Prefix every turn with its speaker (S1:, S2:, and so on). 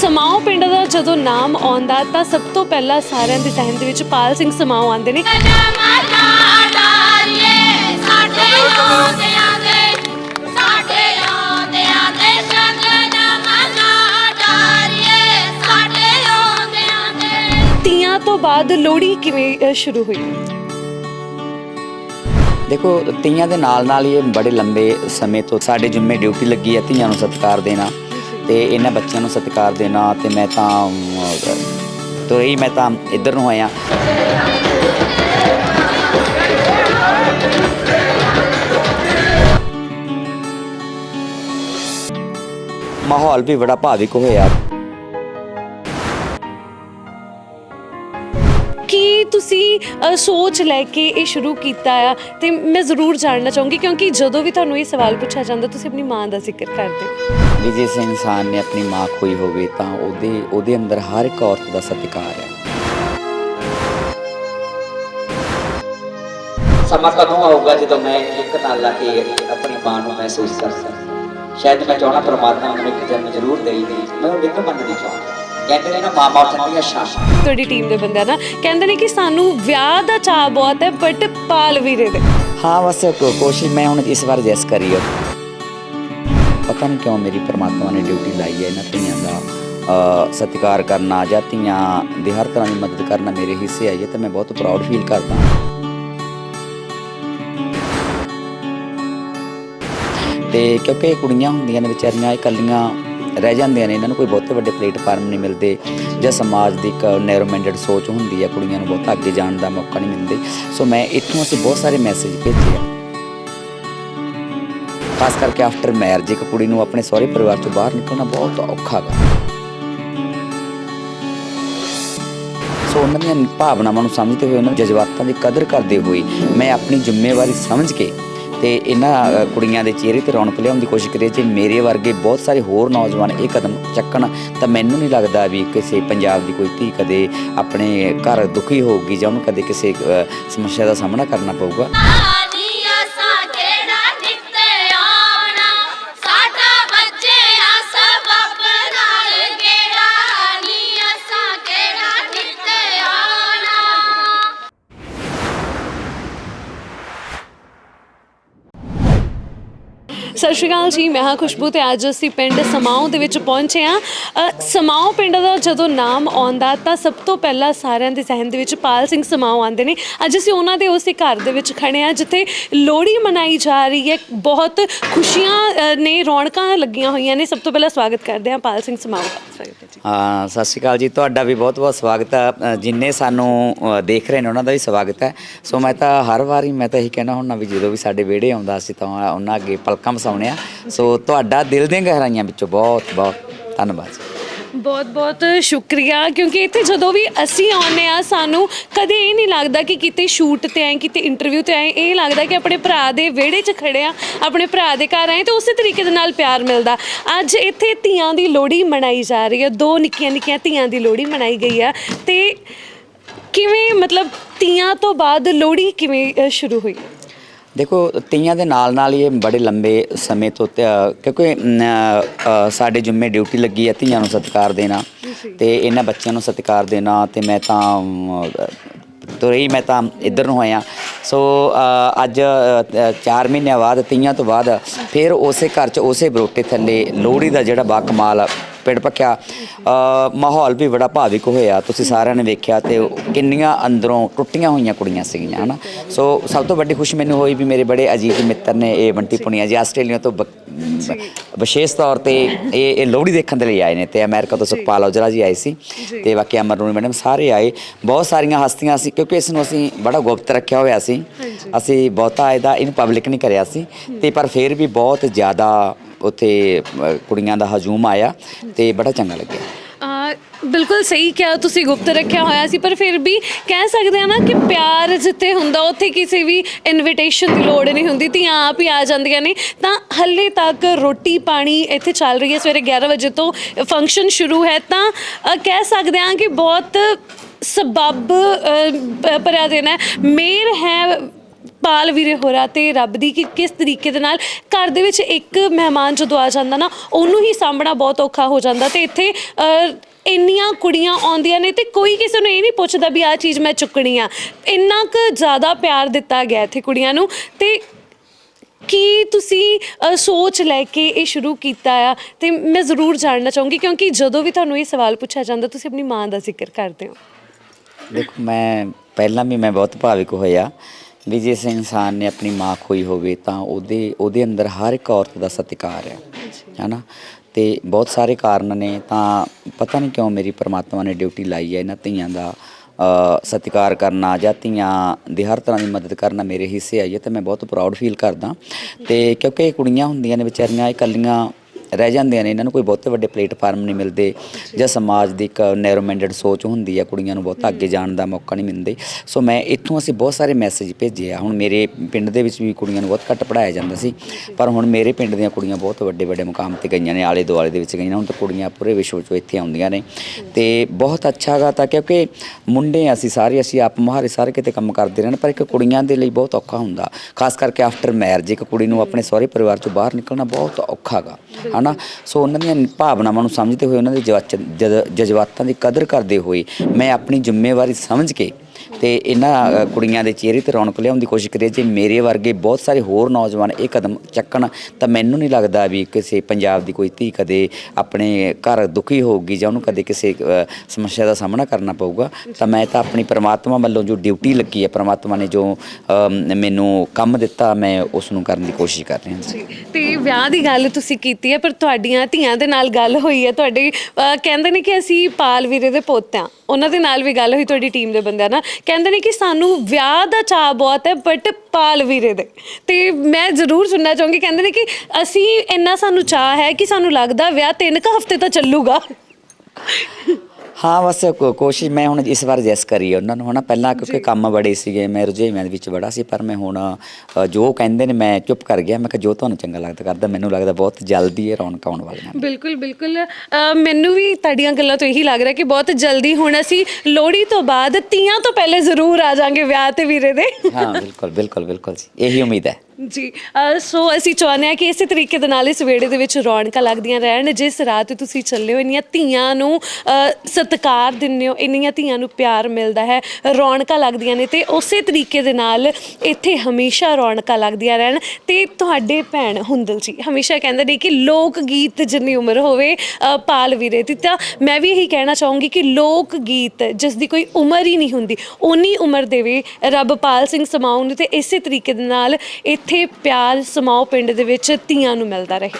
S1: ਸਮਾਓ ਪਿੰਡ ਦਾ ਜਦੋਂ ਨਾਮ ਆਉਂਦਾ ਤਾਂ ਸਭ ਤੋਂ ਪਹਿਲਾਂ ਸਾਰਿਆਂ ਦੇ ਜ਼ਹਿਨ ਦੇ ਵਿੱਚ ਪਾਲ ਸਿੰਘ ਸਮਾਓ ਆਉਂਦੇ ਨੇ। ਤੀਆਂ ਤੋਂ ਬਾਅਦ ਲੋਹੜੀ ਕਿਵੇਂ ਅ, ਸ਼ੁਰੂ ਹੋਈ?
S2: ਦੇਖੋ ਤੀਆਂ ਦੇ ਨਾਲ ਨਾਲ ਹੀ ਇਹ ਬੜੇ ਲੰਬੇ ਸਮੇਂ ਤੋਂ ਸਾਡੇ ਜੁੰਮੇ ਡਿਊਟੀ ਲੱਗੀ ਹੈ ਧੀਆਂ ਨੂੰ ਸਤਿਕਾਰ ਦੇਣਾ। ਤੇ ਇਹਨਾਂ ਬੱਚਿਆਂ ਨੂੰ ਸਤਿਕਾਰ ਦੇਣਾ ਤੇ ਮੈਂ ਤਾਂ ਤੋਂ ਹੀ ਮੈਂ ਤਾਂ ਇੱਧਰ ਨੂੰ ਆਇਆ। ਮਾਹੌਲ ਵੀ ਬੜਾ ਭਾਵਿਕ ਹੋਇਆ।
S1: ਕੀ ਤੁਸੀਂ ਅ, ਸੋਚ ਲੈ ਕੇ ਇਹ ਸ਼ੁਰੂ ਕੀਤਾ ਆ ਤੇ ਮੈਂ ਜ਼ਰੂਰ ਜਾਣਨਾ ਚਾਹੂੰਗੀ ਕਿਉਂਕਿ ਜਦੋਂ ਵੀ ਤੁਹਾਨੂੰ ਇਹ ਸਵਾਲ ਪੁੱਛਿਆ ਜਾਂਦਾ ਤੁਸੀਂ ਆਪਣੀ ਮਾਂ ਦਾ ਜ਼ਿਕਰ ਕਰਦੇ ਹੋ।
S2: ਵੀ ਜਿਸ ਇਨਸਾਨ ਨੇ ਆਪਣੀ ਮਾਂ ਖੋਈ ਹੋਵੇ ਤਾਂ ਉਹਦੇ ਉਹਦੇ ਅੰਦਰ ਹਰ ਇੱਕ ਔਰਤ ਦਾ ਸਤਿਕਾਰ ਹੈ। ਸਮਾਂ ਕਦੋਂ ਆਊਗਾ ਜਦੋਂ ਮੈਂ ਇੱਕ ਨਾਲ ਲਾ ਕੇ ਆਪਣੀ ਮਾਂ ਨੂੰ ਮਹਿਸੂਸ ਕਰ ਸਕਾਂ? ਸ਼ਾਇਦ ਮੈਂ ਚਾਹਣਾ ਪ੍ਰਮਾਤਮਾ ਮੈਨੂੰ ਇੱਕ ਜਨਮ ਜ਼ਰੂਰ ਦੇਈ ਮੈਂ ਉਹ ਨਿੱਕ ਮੰਨ ਨਹੀਂ ਕਹਿੰਦੇ ਨੇ ਨਾ ਮਾਂ ਠੰਡੀਆਂ ਸ਼ਾਂ
S1: ਤੁਹਾਡੀ ਟੀਮ ਦੇ ਬੰਦਿਆਂ ਨਾ ਕਹਿੰਦੇ ਨੇ ਕਿ ਸਾਨੂੰ ਵਿਆਹ ਦਾ ਚਾਹ ਬਹੁਤ ਹੈ ਬਟ ਪਾਲ ਵੀਰੇ ਦੇ
S2: ਹਾਂ ਬਸ ਕੋ- ਕੋਸ਼ਿਸ਼ ਮੈਂ ਹੁਣ ਇਸ ਵਾਰ ਜੈਸ ਕਰੀ ਹੈ ਪਤਾ ਨਹੀਂ ਕਿਉਂ ਮੇਰੀ ਪ੍ਰਮਾਤਮਾ ਨੇ ਡਿਊਟੀ ਲਾਈ ਹੈ ਇਹਨਾਂ ਧੀਆਂ ਦਾ। ਅ, ਸਤਿਕਾਰ ਕਰਨਾ ਜਾਂ ਧੀਆਂ ਦੀ ਹਰ ਤਰ੍ਹਾਂ ਦੀ ਮਦਦ ਕਰਨਾ ਮੇਰੇ ਹਿੱਸੇ ਆਈ ਹੈ ਤੇ ਮੈਂ ਬਹੁਤ ਪ੍ਰਾਊਡ ਫੀਲ ਕਰਦਾ। ਤੇ ਕਿਉਂਕਿ ਇਹ ਕੁੜੀਆਂ ਹੁੰਦੀਆਂ ਨੇ ਵਿਚਾਰੀਆਂ ਇਹ ਇਕੱਲੀਆਂ ਰਹਿ ਜਾਂਦੀਆਂ ਨੇ, ਇਹਨਾਂ ਨੂੰ ਕੋਈ ਬਹੁਤੇ ਵੱਡੇ ਪਲੇਟਫਾਰਮ ਨਹੀਂ ਮਿਲਦੇ ਜਾਂ ਸਮਾਜ ਦੀ ਇੱਕ ਨੈਰੋ ਮਾਈਂਡਡ ਸੋਚ ਹੁੰਦੀ ਹੈ ਕੁੜੀਆਂ ਨੂੰ ਬਹੁਤ ਅੱਗੇ ਜਾਣ ਦਾ ਮੌਕਾ ਨਹੀਂ ਮਿਲਦੇ। ਸੋ ਮੈਂ ਇੱਥੋਂ ਅਸੀਂ ਬਹੁਤ ਸਾਰੇ ਮੈਸੇਜ ਭੇਜੇ ਆ। ਖਾਸ ਕਰਕੇ ਆਫਟਰ ਮੈਰਿਜ ਇੱਕ ਕੁੜੀ ਨੂੰ ਆਪਣੇ ਸਹੁਰੇ ਪਰਿਵਾਰ ਤੋਂ ਬਾਹਰ ਨਿਕਲਣਾ ਬਹੁਤ ਔਖਾ ਗਾ। ਸੋ ਉਹਨਾਂ ਦੀਆਂ ਭਾਵਨਾਵਾਂ ਨੂੰ ਸਮਝਦੇ ਹੋਏ, ਉਹਨਾਂ ਜਜ਼ਬਾਤਾਂ ਦੀ ਕਦਰ ਕਰਦੇ ਹੋਏ, ਮੈਂ ਆਪਣੀ ਜ਼ਿੰਮੇਵਾਰੀ ਸਮਝ ਕੇ ਤੇ ਇਹਨਾਂ ਕੁੜੀਆਂ ਦੇ ਚਿਹਰੇ ਤੇ ਰੌਣਕ ਲਿਆਉਣ ਦੀ ਕੋਸ਼ਿਸ਼ ਕਰੀਏ। ਜੇ ਮੇਰੇ ਵਰਗੇ ਬਹੁਤ ਸਾਰੇ ਹੋਰ ਨੌਜਵਾਨ ਇਹ ਕਦਮ ਚੱਕਣ, ਤਾਂ ਮੈਨੂੰ ਨਹੀਂ ਲੱਗਦਾ ਵੀ ਕਿਸੇ ਪੰਜਾਬ ਦੀ ਕੋਈ ਧੀ ਕਦੇ ਆਪਣੇ ਘਰ ਦੁਖੀ ਹੋਊਗੀ ਜਾਂ ਉਹਨੂੰ ਕਦੇ ਕਿਸੇ ਸਮੱਸਿਆ ਦਾ ਸਾਹਮਣਾ ਕਰਨਾ ਪਊਗਾ।
S1: ਸਤਿ ਸ਼੍ਰੀ ਅਕਾਲ ਜੀ ਮੈਂ ਹਾਂ ਖੁਸ਼ਬੂ ਤੇ ਅੱਜ ਅਸੀਂ ਪਿੰਡ ਸਮਾਓ ਦੇ ਵਿੱਚ ਪਹੁੰਚੇ ਹਾਂ। ਅ, ਪਿੰਡ ਦਾ ਜਦੋਂ ਨਾਮ ਆਉਂਦਾ ਤਾਂ ਸਭ ਤੋਂ ਪਹਿਲਾਂ ਸਾਰਿਆਂ ਦੇ ਜ਼ਹਿਨ ਦੇ ਵਿੱਚ ਪਾਲ ਸਿੰਘ ਸਮਾਓ ਆਉਂਦੇ ਨੇ। ਅੱਜ ਅਸੀਂ ਉਹਨਾਂ ਦੇ ਉਸੇ ਘਰ ਦੇ ਵਿੱਚ ਖੜੇ ਹਾਂ ਜਿੱਥੇ ਲੋਹੜੀ ਮਨਾਈ ਜਾ ਰਹੀ ਹੈ। ਬਹੁਤ ਖੁਸ਼ੀਆਂ ਨੇ ਰੌਣਕਾਂ ਲੱਗੀਆਂ ਹੋਈਆਂ ਨੇ। ਸਭ ਤੋਂ ਪਹਿਲਾਂ ਸਵਾਗਤ ਕਰਦੇ ਹਾਂ ਪਾਲ ਸਿੰਘ ਸਮਾਓ ਦਾ। ਸਵਾਗਤ ਜੀ
S2: ਹਾਂ, ਸਤਿ ਸ਼੍ਰੀ ਅਕਾਲ ਜੀ। ਤੁਹਾਡਾ ਵੀ ਬਹੁਤ-ਬਹੁਤ ਸਵਾਗਤ ਹੈ। ਜਿੰਨੇ ਸਾਨੂੰ ਦੇਖ ਰਹੇ ਨੇ, ਉਹਨਾਂ ਦਾ ਵੀ ਸਵਾਗਤ ਹੈ। ਸੋ ਮੈਂ ਤਾਂ ਹਰ ਵਾਰੀ, ਮੈਂ ਤਾਂ ਇਹੀ ਕਹਿਣਾ ਹੁੰਦਾ ਵੀ ਜਦੋਂ ਵੀ ਸਾਡੇ ਵਿਹੜੇ ਆਉਂਦਾ ਸੀ ਤਾਂ ਉਹਨਾਂ ਅੱਗੇ ਪਲਕਾਂ ਵਸਾਉਣੇ ਆ ਸੋ ਤੁਹਾਡਾ ਦਿਲ ਦੀਆਂ ਗਹਿਰਾਈਆਂ ਵਿੱਚੋਂ ਬਹੁਤ-ਬਹੁਤ ਧੰਨਵਾਦ। ਜੀ
S1: ਬਹੁਤ ਬਹੁਤ ਸ਼ੁਕਰੀਆ ਕਿਉਂਕਿ ਇੱਥੇ ਜਦੋਂ ਵੀ ਅਸੀਂ ਆਉਂਦੇ ਆ ਸਾਨੂੰ ਕਦੇ ਇਹ ਨਹੀਂ ਲੱਗਦਾ ਕਿ ਕਿਤੇ ਸ਼ੂਟ ਤੇ ਆਏ ਕਿਤੇ ਇੰਟਰਵਿਊ ਤੇ ਆਏ। ਇਹ ਲੱਗਦਾ ਕਿ ਆਪਣੇ ਭਰਾ ਦੇ ਵਿਹੜੇ 'ਚ ਖੜੇ ਆ ਆਪਣੇ ਭਰਾ ਦੇ ਘਰ ਆਏ ਤੇ ਉਸੇ ਤਰੀਕੇ ਦੇ ਨਾਲ ਪਿਆਰ ਮਿਲਦਾ। ਅੱਜ ਇੱਥੇ ਧੀਆਂ ਦੀ ਲੋਹੜੀ ਮਨਾਈ ਜਾ ਰਹੀ ਹੈ। ਦੋ ਨਿੱਕੀਆਂ ਨਿੱਕੀਆਂ ਧੀਆਂ ਦੀ ਲੋਹੜੀ ਮਨਾਈ ਗਈ ਆ ਤੇ ਕਿਵੇਂ ਮਤਲਬ ਧੀਆਂ ਤੋਂ ਬਾਅਦ ਲੋਹੜੀ ਕਿਵੇਂ ਅ, ਸ਼ੁਰੂ ਹੋਈ?
S2: ਦੇਖੋ ਤੀਆਂ ਦੇ ਨਾਲ ਨਾਲ ਹੀ ਇਹ ਬੜੇ ਲੰਬੇ ਸਮੇਂ ਤੋਂ ਤੇ, ਅ, ਕਿਉਂਕਿ ਅਮ, ਅ, ਸਾਡੇ ਜੁੰਮੇ ਡਿਊਟੀ ਲੱਗੀ ਹੈ ਧੀਆਂ ਨੂੰ ਸਤਿਕਾਰ ਦੇਣਾ ਤੇ ਇਹਨਾਂ ਬੱਚਿਆਂ ਨੂੰ ਸਤਿਕਾਰ ਦੇਣਾ ਤੇ ਮੈਂ ਤਾਂ ਅਮ, ਤੋਂ ਹੀ ਮੈਂ ਤਾਂ ਇੱਧਰ ਨੂੰ ਆਇਆ। ਸੋ ਅ, ਅੱਜ 4 ਮਹੀਨਿਆਂ ਬਾਅਦ ਤੀਆਂ ਤੋਂ ਬਾਅਦ ਫਿਰ ਉਸੇ ਘਰ 'ਚ ਉਸੇ ਬਰੋਟੇ ਥੱਲੇ ਲੋਹੜੀ ਦਾ ਜਿਹੜਾ ਬਾ ਕਮਾਲ ਪਿੰਡ ਪੱਕਿਆ ਅ, ਮਾਹੌਲ ਵੀ ਬੜਾ ਭਾਵਿਕ ਹੋਇਆ। ਤੁਸੀਂ ਸਾਰਿਆਂ ਨੇ ਵੇਖਿਆ ਤੇ ਕਿੰਨੀਆਂ ਅੰਦਰੋਂ ਟੁੱਟੀਆਂ ਹੋਈਆਂ ਕੁੜੀਆਂ ਸੀਗੀਆਂ ਹਨਾ? ਸੋ ਸਭ ਤੋਂ ਵੱਡੀ ਖੁਸ਼ੀ ਮੈਨੂੰ ਹੋਈ ਵੀ ਮੇਰੇ ਬੜੇ ਅਜੀਜ਼ ਮਿੱਤਰ ਨੇ ਇਹ ਬੰਟੀ ਪੁਨੀਆ ਜੀ ਆਸਟ੍ਰੇਲੀਆ ਤੋਂ ਵਿਸ਼ੇਸ਼ ਤੌਰ ਤੇ ਇਹ ਇਹ ਲੋਹੜੀ ਦੇਖਣ ਦੇ ਲਈ ਆਏ ਨੇ ਤੇ ਅਮਰੀਕਾ ਤੋਂ ਸੁਖਪਾਲ ਔਜਲਾ ਜੀ ਆਏ ਸੀ ਤੇ ਬਾਕੀ ਅਮਰਨੂਰ ਮੈਡਮ ਸਾਰੇ ਆਏ। ਬਹੁਤ ਸਾਰੀਆਂ ਹਸਤੀਆਂ ਸੀ ਕਿਉਂਕਿ ਇਸ ਨੂੰ ਅਸੀਂ ਬੜਾ ਗੁਪਤ ਰੱਖਿਆ ਹੋਇਆ ਸੀ। ਅਸੀਂ ਬਹੁਤਾ ਇਹਦਾ ਇਹਨੂੰ ਪਬਲਿਕ ਨਹੀਂ ਕਰਿਆ ਸੀ। ਤੇ ਪਰ ਫਿਰ ਵੀ ਬਹੁਤ ਜ਼ਿਆਦਾ ਉੱਥੇ ਅ, ਕੁੜੀਆਂ ਦਾ ਹਜੂਮ ਆਇਆ ਤੇ ਬੜਾ ਚੰਗਾ ਲੱਗਿਆ।
S1: ਆ ਬਿਲਕੁਲ ਸਹੀ ਕਿਹਾ ਤੁਸੀਂ ਗੁਪਤ ਰੱਖਿਆ ਹੋਇਆ ਸੀ ਪਰ ਫਿਰ ਵੀ ਕਹਿ ਸਕਦੇ ਆ ਨਾ ਕਿ ਪਿਆਰ ਜਿੱਥੇ ਹੁੰਦਾ ਉੱਥੇ ਕਿਸੇ ਵੀ ਇਨਵੀਟੇਸ਼ਨ ਦੀ ਲੋੜ ਨਹੀਂ ਹੁੰਦੀ ਧੀਆਂ ਆਪ ਹੀ ਆ ਜਾਂਦੀਆਂ ਨੇ। ਤਾਂ ਹੱਲੇ ਤੱਕ ਰੋਟੀ ਪਾਣੀ ਇੱਥੇ ਚੱਲ ਰਹੀ ਹੈ ਸਵੇਰੇ 11 ਵਜੇ ਤੋਂ ਫੰਕਸ਼ਨ ਸ਼ੁਰੂ ਹੈ। ਤਾਂ ਅ, ਕਹਿ ਸਕਦੇ ਆ ਕਿ ਬਹੁਤ ਸਬੱਬ ਅ, ਭ- ਭਰਿਆ ਦੇਣਾ ਹੈ। ਮੇਰ ਹੈ ਪਾਲ ਵੀਰੇ ਹੋਰਾਂ ਤੇ ਰੱਬ ਦੀ ਕਿ ਕਿਸ ਤਰੀਕੇ ਦੇ ਨਾਲ ਘਰ ਦੇ ਵਿੱਚ ਇੱਕ ਮਹਿਮਾਨ ਜਦੋਂ ਆ ਜਾਂਦਾ ਨਾ ਉਹਨੂੰ ਹੀ ਸਾਂਭਣਾ ਬਹੁਤ ਔਖਾ ਹੋ ਜਾਂਦਾ ਤੇ ਇੱਥੇ ਅ, ਇੰਨੀਆਂ ਕੁੜੀਆਂ ਆਉਂਦੀਆਂ ਨੇ ਤੇ ਕੋਈ ਕਿਸੇ ਨੂੰ ਇਹ ਨਹੀਂ ਪੁੱਛਦਾ ਵੀ ਆਹ ਚੀਜ਼ ਮੈਂ ਚੁੱਕਣੀ ਆ। ਇੰਨਾ ਕੁ ਜ਼ਿਆਦਾ ਪਿਆਰ ਦਿੱਤਾ ਗਿਆ ਇੱਥੇ ਕੁੜੀਆਂ ਨੂੰ ਤੇ ਕੀ ਤੁਸੀਂ ਅ, ਸੋਚ ਲੈ ਕੇ ਇਹ ਸ਼ੁਰੂ ਕੀਤਾ ਆ? ਤੇ ਮੈਂ ਜ਼ਰੂਰ ਜਾਣਨਾ ਚਾਹੂੰਗੀ ਕਿਉਂਕਿ ਜਦੋਂ ਵੀ ਤੁਹਾਨੂੰ ਇਹ ਸਵਾਲ ਪੁੱਛਿਆ ਜਾਂਦਾ ਤੁਸੀਂ ਆਪਣੀ ਮਾਂ ਦਾ ਜ਼ਿਕਰ ਕਰਦੇ ਹੋ।
S2: ਦੇਖੋ ਮੈਂ ਪਹਿਲਾਂ ਵੀ ਮੈਂ ਬਹੁਤ ਭਾਵਿਕ ਹੋਇਆ ਵੀ ਜਿਸ ਇਨਸਾਨ ਨੇ ਆਪਣੀ ਮਾਂ ਖੋਈ ਹੋਵੇ ਤਾਂ ਉਹਦੇ ਉਹਦੇ ਅੰਦਰ ਹਰ ਇੱਕ ਔਰਤ ਦਾ ਸਤਿਕਾਰ ਹੈ ਹੈਨਾ? ਤੇ ਬਹੁਤ ਸਾਰੇ ਕਾਰਨ ਨੇ ਤਾਂ ਪਤਾ ਨਹੀਂ ਕਿਉਂ ਮੇਰੀ ਪਰਮਾਤਮਾ ਨੇ ਡਿਊਟੀ ਲਾਈ ਹੈ ਇਹਨਾਂ ਧੀਆਂ ਦਾ ਸਤਿਕਾਰ ਕਰਨਾ ਜਾਂ ਧੀਆਂ ਦੀ ਹਰ ਤਰ੍ਹਾਂ ਦੀ ਮਦਦ ਕਰਨਾ ਮੇਰੇ ਹਿੱਸੇ ਆਈ ਹੈ ਤੇ ਮੈਂ ਬਹੁਤ ਪ੍ਰਾਊਡ ਫੀਲ ਕਰਦਾ। ਤੇ ਕਿਉਂਕਿ ਇਹ ਕੁੜੀਆਂ ਹੁੰਦੀਆਂ ਨੇ ਵਿਚਾਰੀਆਂ ਇਕੱਲੀਆਂ ਰਹਿ ਜਾਂਦੀਆਂ ਨੇ ਇਹਨਾਂ ਨੂੰ ਕੋਈ ਬਹੁਤੇ ਵੱਡੇ ਪਲੇਟਫਾਰਮ ਨਹੀਂ ਮਿਲਦੇ ਜਾਂ। ਸਮਾਜ ਦੀ ਇੱਕ ਨੈਰੋ ਮਾਈਂਡਡ ਸੋਚ ਹੁੰਦੀ ਹੈ ਕੁੜੀਆਂ ਨੂੰ ਬਹੁਤ ਅੱਗੇ ਜਾਣ ਦਾ ਮੌਕਾ ਨਹੀਂ ਮਿਲਦੇ। ਸੋ ਮੈਂ ਇੱਥੋਂ ਅਸੀਂ ਬਹੁਤ ਸਾਰੇ ਮੈਸੇਜ ਭੇਜੇ ਆ। ਹੁਣ ਮੇਰੇ ਪਿੰਡ ਦੇ ਵਿੱਚ ਵੀ ਕੁੜੀਆਂ ਨੂੰ ਬਹੁਤ ਘੱਟ ਪੜਾਇਆ ਜਾਂਦਾ ਸੀ ਪਰ ਹੁਣ ਮੇਰੇ ਪਿੰਡ ਦੀਆਂ ਕੁੜੀਆਂ ਬਹੁਤ ਵੱਡੇ ਵੱਡੇ ਮੁਕਾਮ ਤੇ ਗਈਆਂ ਨੇ ਆਲੇ ਦੁਆਲੇ ਦੇ ਵਿੱਚ ਗਈਆਂ ਹੁਣ ਤਾਂ ਕੁੜੀਆਂ ਪੂਰੇ ਵਿਸ਼ਵ 'ਚੋਂ ਇੱਥੇ ਆਉਂਦੀਆਂ ਨੇ ਤੇ ਬਹੁਤ ਅੱਛਾ ਗਾ ਤਾਂ ਕਿਉਂਕਿ ਮੁੰਡੇ ਅਸੀਂ ਸਾਰੇ ਅਸੀਂ ਆਪ ਮੁਹਾਰੇ ਸਾਰੇ ਕਿਤੇ ਕੰਮ ਕਰਦੇ ਰਹਿਣ ਪਰ ਇੱਕ ਕੁੜੀਆਂ ਦੇ ਲਈ ਬਹੁਤ ਔਖਾ ਹੁੰਦਾ। ਖਾਸ ਕਰਕੇ ਆਫਟਰ ਮੈਰਿਜ ਇੱਕ ਕੁੜੀ ਨੂੰ ਆਪਣੇ ਸਹੁਰੇ ਪਰਿਵਾਰ ਚੋਂ ਬਾਹਰ ਨਿਕਲਣਾ ਬਹੁਤ ਔਖਾ ਗਾ। ਹਨਾ? ਸੋ ਉਹਨਾਂ ਦੀਆਂ ਭਾਵਨਾਵਾਂ ਨੂੰ ਸਮਝਦੇ ਹੋਏ ਉਹਨਾਂ ਦੇ ਜਵਾਚ- ਜਜ਼- ਜਜ਼ਬਾਤਾਂ ਦੀ ਕਦਰ ਕਰਦੇ ਹੋਏ ਮੈਂ ਆਪਣੀ ਜ਼ਿੰਮੇਵਾਰੀ ਸਮਝ ਕੇ ਤੇ ਇਹਨਾਂ ਕੁੜੀਆਂ ਦੇ ਚਿਹਰੇ ਤੇ ਰੌਣਕ ਲਿਆਉਣ ਦੀ ਕੋਸ਼ਿਸ਼ ਕਰੀਏ। ਜੇ ਮੇਰੇ ਵਰਗੇ ਬਹੁਤ ਸਾਰੇ ਹੋਰ ਨੌਜਵਾਨ ਇਹ ਕਦਮ ਚੱਕਣ, ਤਾਂ ਮੈਨੂੰ ਨਹੀਂ ਲੱਗਦਾ ਵੀ ਕਿਸੇ ਪੰਜਾਬ ਦੀ ਕੋਈ ਧੀ ਕਦੇ ਆਪਣੇ ਘਰ ਦੁਖੀ ਹੋਊਗੀ ਜਾਂ ਉਹਨੂੰ ਕਦੇ ਕਿਸੇ ਸਮੱਸਿਆ ਦਾ ਸਾਹਮਣਾ ਕਰਨਾ ਪਊਗਾ। ਤਾਂ ਮੈਂ ਤਾਂ ਆਪਣੀ ਪ੍ਰਮਾਤਮਾ ਵੱਲੋਂ ਜੋ ਡਿਊਟੀ ਲੱਗੀ ਹੈ, ਪ੍ਰਮਾਤਮਾ ਨੇ ਜੋ ਮੈਨੂੰ ਕੰਮ ਦਿੱਤਾ, ਮੈਂ ਉਸ ਨੂੰ ਕਰਨ ਦੀ ਕੋਸ਼ਿਸ਼ ਕਰ ਰਿਹਾ ਹਾਂ।
S1: ਤੇ ਵਿਆਹ ਦੀ ਗੱਲ ਤੁਸੀਂ ਕੀਤੀ ਹੈ, ਪਰ ਤੁਹਾਡੀਆਂ ਧੀਆਂ ਦੇ ਨਾਲ ਗੱਲ ਹੋਈ ਹੈ। ਤੁਹਾਡੇ ਕਹਿੰਦੇ ਨੇ ਕਿ ਅਸੀਂ ਪਾਲ ਵੀਰੇ ਦੇ ਪੁੱਤ ਆ ਉਹਨਾਂ ਦੇ ਨਾਲ ਵੀ ਗੱਲ ਹੋਈ ਤੁਹਾਡੀ ਟੀਮ ਦੇ ਬੰਦਿਆਂ ਨਾਲ। ਕਹਿੰਦੇ ਨੇ ਕਿ ਸਾਨੂੰ ਵਿਆਹ ਦਾ ਚਾਹ ਬਹੁਤ ਹੈ ਬਟ ਪਾਲ ਵੀਰੇ ਦੇ। ਤੇ ਮੈਂ ਜ਼ਰੂਰ ਸੁਣਨਾ ਚਾਹੂੰਗੀ, ਕਹਿੰਦੇ ਨੇ ਕਿ ਅਸੀਂ ਇੰਨਾ ਸਾਨੂੰ ਚਾਹ ਹੈ ਕਿ ਸਾਨੂੰ ਲੱਗਦਾ ਵਿਆਹ ਤਿੰਨ ਕੁ ਹਫ਼ਤੇ ਤਾਂ ਚੱਲੂਗਾ।
S2: ਹਾਂ ਬਸ ਕੋ- ਕੋਸ਼ਿਸ਼ ਮੈਂ ਹੁਣ ਇਸ ਵਾਰ ਜੈਸ ਕਰੀ ਹੈ ਉਹਨਾਂ ਨੂੰ ਹਨਾ। ਪਹਿਲਾਂ ਕਿਉਂਕਿ ਕੰਮ ਬੜੇ ਸੀਗੇ ਮੈਂ ਰੁਝੇਵਿਆਂ ਦੇ ਵਿੱਚ ਬੜਾ ਸੀ ਪਰ ਮੈਂ ਹੁਣ ਅ, ਜੋ ਕਹਿੰਦੇ ਨੇ ਮੈਂ ਚੁੱਪ ਕਰ ਗਿਆ। ਮੈਂ ਕਿਹਾ ਜੋ ਤੁਹਾਨੂੰ ਚੰਗਾ ਲੱਗਦਾ ਕਰਦਾ ਮੈਨੂੰ ਲੱਗਦਾ ਬਹੁਤ ਜਲਦੀ ਇਹ ਰੌਣਕ ਆਉਣ ਵਾਲੀਆਂ
S1: ਬਿਲਕੁਲ ਬਿਲਕੁਲ। ਅਹ ਮੈਨੂੰ ਵੀ ਤੁਹਾਡੀਆਂ ਗੱਲਾਂ ਤੋਂ ਇਹੀ ਲੱਗ ਰਿਹਾ ਕਿ ਬਹੁਤ ਜਲਦੀ ਹੁਣ ਅਸੀਂ ਲੋਹੜੀ ਤੋਂ ਬਾਅਦ ਤੀਆਂ ਤੋਂ ਪਹਿਲੇ ਜ਼ਰੂਰ ਆ ਜਾਾਂਗੇ ਵਿਆਹ ਤੇ ਵੀਰੇ ਦੇ।
S2: ਹਾਂ ਬਿਲਕੁਲ ਬਿਲਕੁਲ ਬਿਲਕੁਲ ਜੀ। ਇਹੀ ਉਮੀਦ ਹੈ।
S1: ਜੀ ਅਹ ਸੋ ਅਸੀਂ ਚਾਹੁੰਦੇ ਹਾਂ ਕਿ ਇਸੇ ਤਰੀਕੇ ਦੇ ਨਾਲ ਇਸ ਵੇੜੇ ਦੇ ਵਿੱਚ ਰੌਣਕਾਂ ਲੱਗਦੀਆਂ ਰਹਿਣ ਜਿਸ ਰਾਹ ਤੇ ਤੁਸੀਂ ਚੱਲੇ ਹੋ ਇੰਨੀਆਂ ਧੀਆਂ ਨੂੰ ਅਹ, ਸਤਿਕਾਰ ਦਿੰਦੇ ਹੋ ਇੰਨੀਆਂ ਧੀਆਂ ਨੂੰ ਪਿਆਰ ਮਿਲਦਾ ਹੈ ਰੌਣਕਾਂ ਲੱਗਦੀਆਂ ਨੇ ਤੇ ਉਸੇ ਤਰੀਕੇ ਦੇ ਨਾਲ ਇੱਥੇ ਹਮੇਸ਼ਾ ਰੌਣਕਾਂ ਲੱਗਦੀਆਂ ਰਹਿਣ। ਤੇ ਤੁਹਾਡੇ ਭੈਣ ਹੁੰਦਲ ਜੀ ਹਮੇਸ਼ਾ ਕਹਿੰਦੇ ਨੇ ਕਿ ਲੋਕ ਗੀਤ ਜਿੰਨੀ ਉਮਰ ਹੋਵੇ ਅਹ, ਪਾਲ ਵੀਰੇ ਦੀ ਤਾਂ ਮੈਂ ਵੀ ਇਹੀ ਕਹਿਣਾ ਚਾਹੂੰਗੀ ਕਿ ਲੋਕ ਗੀਤ ਜਿਸ ਦੀ ਕੋਈ ਉਮਰ ਹੀ ਨਹੀਂ ਹੁੰਦੀ ਉਨੀ ਉਮਰ ਦੇਵੇ ਰੱਬ ਪਾਲ ਸਿੰਘ ਸਮਾਉ ਨੂੰ ਤੇ ਇਸੇ ਤਰੀਕੇ ਦੇ ਨਾਲ ਇੱਥੇ ਪਿਆਰ ਸਮਾਓ ਪਿੰਡ ਦੇ ਵਿੱਚ ਧੀਆਂ ਨੂੰ ਮਿਲਦਾ ਰਹੇ।